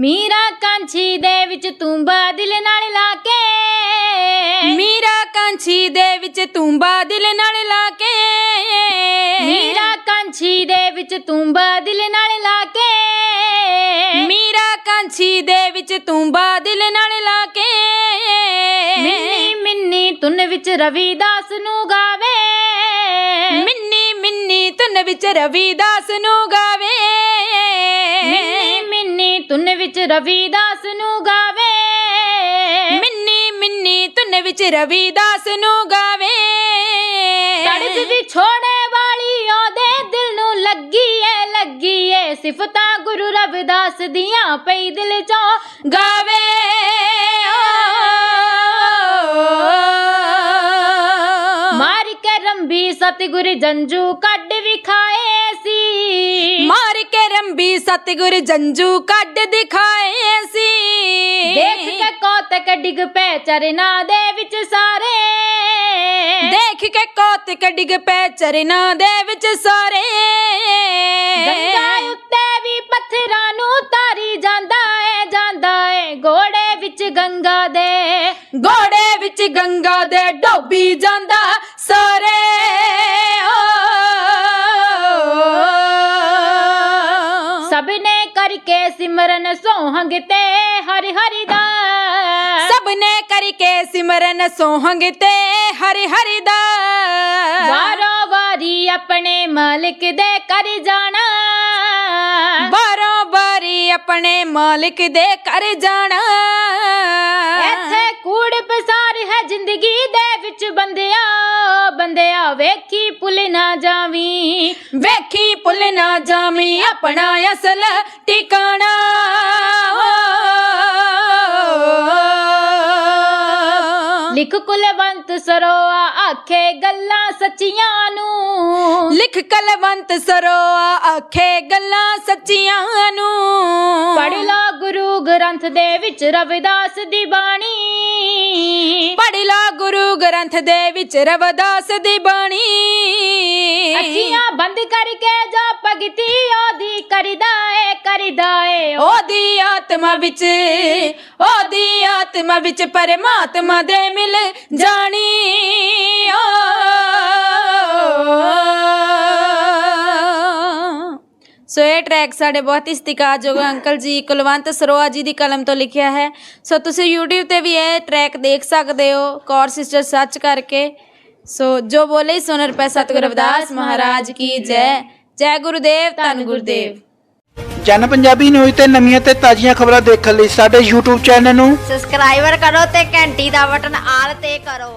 ਮੀਰਾ ਕਾਂਛੀ ਦੇ ਵਿੱਚ ਤੂੰ ਬਾਦਲ ਨਾਲ ਲਾ ਕੇ। ਮੀਰਾ ਕਾਂਛੀ ਦੇ ਵਿੱਚ ਤੂੰਬਾ ਦਿਲ ਨਾਲ ਲਾ ਕੇ। ਮੀਰਾ ਕਾਂਛੀ ਦੇ ਵਿੱਚ ਤੂੰ ਬਾਦਲ ਨਾਲ ਲਾ ਕੇ। ਮੀਰਾ ਕਾਂਛੀ ਦੇ ਵਿੱਚ ਤੂੰਬਾ ਦਿਲ ਨਾਲ ਲਾ ਕੇ। ਮਿੰਨੀ ਮਿੰਨੀ ਤੁਨ ਵਿੱਚ ਰਵੀਦਾਸ ਨੂੰ ਗਾਵੇ। ਮਿੰਨੀ ਮਿੰਨੀ ਧੁਨ ਵਿੱਚ ਰਵੀਦਾਸ ਨੂੰ ਗਾਵੇ। ਵਿੱਚ ਰਵੀਦਾਸ ਨੂੰ ਗਾਵੇ। ਮਿੰਨੀ ਮਿੰਨੀ ਧੁਨ ਵਿੱਚ ਰਵੀਦਾਸ ਨੂੰ ਗਾਵੇ। ਤੜਜ ਵਿਛੋੜੇ ਵਾਲੀ ਉਹਦੇ ਦਿਲ ਨੂੰ ਲੱਗੀ ਏ ਲੱਗੀ ਏ ਸਿਫਤਾਂ ਗੁਰੂ ਰਵਿਦਾਸ ਦੀਆਂ ਪਈ ਦਿਲ ਚੋਂ ਗਾਵੇ। ਮਾਰ ਕੇ ਰੰਬੀ ਸਤਿਗੁਰ ਜੰਜੂ ਕੱਢ ਸਤਿਗੁਰ ਜੰਜੂ ਕੱਢ ਦਿਖਾਏ ਸੀ ਦੇਖ ਕੇ ਕੋਤਕ ਡਿੱਗ ਪੈ ਚਰਨਾ ਦੇ ਵਿੱਚ ਸਾਰੇ। ਦੇਖ ਕੇ ਕੋਤਕ ਡਿੱਗ ਪੈ ਚਰਨਾਂ ਦੇ ਵਿੱਚ ਸਾਰੇ। ਗੰਗਾ ਉੱਤੇ ਵੀ ਪੱਥਰਾਂ ਨੂੰ ਤਾਰੀ ਜਾਂਦਾ ਏ ਜਾਂਦਾ ਏ ਘੋੜੇ ਵਿੱਚ ਗੰਗਾ ਦੇ। ਗੋੜੇ ਵਿੱਚ ਗੰਗਾ ਦੇ ਡੋਬੀ ਜਾਂਦਾ ਸਾਰੇ। ਸਭ ਨੇ ਕਰਕੇ ਸਿਮਰਨ ਸੋਹੰਗ ਤੇ ਹਰਿ ਹਰਿ ਦਾ। ਸਭ ਨੇ ਕਰਕੇ ਸਿਮਰਨ ਸੋਹੰਗ ਤੇ ਹਰਿ ਹਰਿ ਦਾ। ਵਾਰੋ ਵਾਰੀ ਆਪਣੇ ਮਾਲਕ ਦੇ ਕਰ ਜਾਣਾ। ਬਾਰੋਂ ਬਾਰੀ ਆਪਣੇ ਮਾਲਕ ਦੇ ਕਰ ਜਾਣਾ। ਇੱਥੇ ਕੂੜ ਪਸਾਰ ਵੇਖੀ ਭੁੱਲ ਨਾ ਜਾਮੀ ਆਪਣਾ ਅਸਲ ਟਿਕਾਣਾ। ਲਿਖ ਕੁਲਵੰਤ ਸਰੋਆ ਆਖੇ ਗੱਲਾਂ ਸੱਚੀਆਂ ਨੂੰ। ਲਿਖ ਕਲਵੰਤ ਸਰੋਆ ਆਖੇ ਗੱਲਾਂ ਸੱਚੀਆਂ ਨੂੰ। ਪੜ ਲੋ ਗੁਰੂ ਗ੍ਰੰਥ ਦੇ ਵਿੱਚ ਰਵਿਦਾਸ ਦੀ ਬਾਣੀ। ਪੜ ਲਾ ਗੁਰੂ ਗ੍ਰੰਥ ਦੇ ਵਿੱਚ ਰਵਿਦਾਸ ਦੀ ਬਾਣੀ। ਅੱਖੀਆਂ ਬੰਦ ਕਰਕੇ ਜੋ ਭਗਤੀ ਉਹਦੀ ਕਰਦਾ ਏ ਕਰਦਾ ਏ ਉਹਦੀ ਆਤਮਾ ਵਿੱਚ ਉਹਦੀ ਆਤਮਾ ਵਿੱਚ ਪਰਮਾਤਮਾ ਦੇ ਮਿਲ ਜਾਣੀ ਓ। ਸੋ ਇਹ ਟਰੈਕ ਸਾਡੇ ਬਹੁਤ ਹੀ ਸਤਿਕਾਰਯੋਗ ਅੰਕਲ ਜੀ ਕੁਲਵੰਤ ਸਰੋਆ ਜੀ ਦੀ ਕਲਮ ਤੋਂ ਲਿਖਿਆ ਹੈ ਸੋ ਤੁਸੀਂ YouTube ਤੇ ਵੀ ਇਹ ਟਰੈਕ ਦੇਖ ਸਕਦੇ ਹੋ ਕੌਰ ਸਿਸਟਰ ਸਰਚ ਕਰਕੇ ਸੋ ਜੋ ਬੋਲੇ ਸੋ ਨਰ ਸਤਿਗੁਰ ਰਵਿਦਾਸ ਮਹਾਰਾਜ ਕੀ ਜੈ। ਜੈ ਗੁਰੂਦੇਵ ਧੰਨ ਗੁਰੂਦੇਵ। ਜਨ ਪੰਜਾਬੀ ਨਿਊਜ਼ ਤੇ ਨਵੀਆਂ ਤੇ ਤਾਜ਼ੀਆਂ ਖਬਰਾਂ ਦੇਖਣ ਲਈ ਸਾਡੇ YouTube ਚੈਨਲ ਨੂੰ ਸਬਸਕ੍ਰਾਈਬਰ ਕਰੋ ਤੇ ਘੰਟੀ ਦਾ ਬਟਨ ਆਲ ਤੇ ਕਰੋ।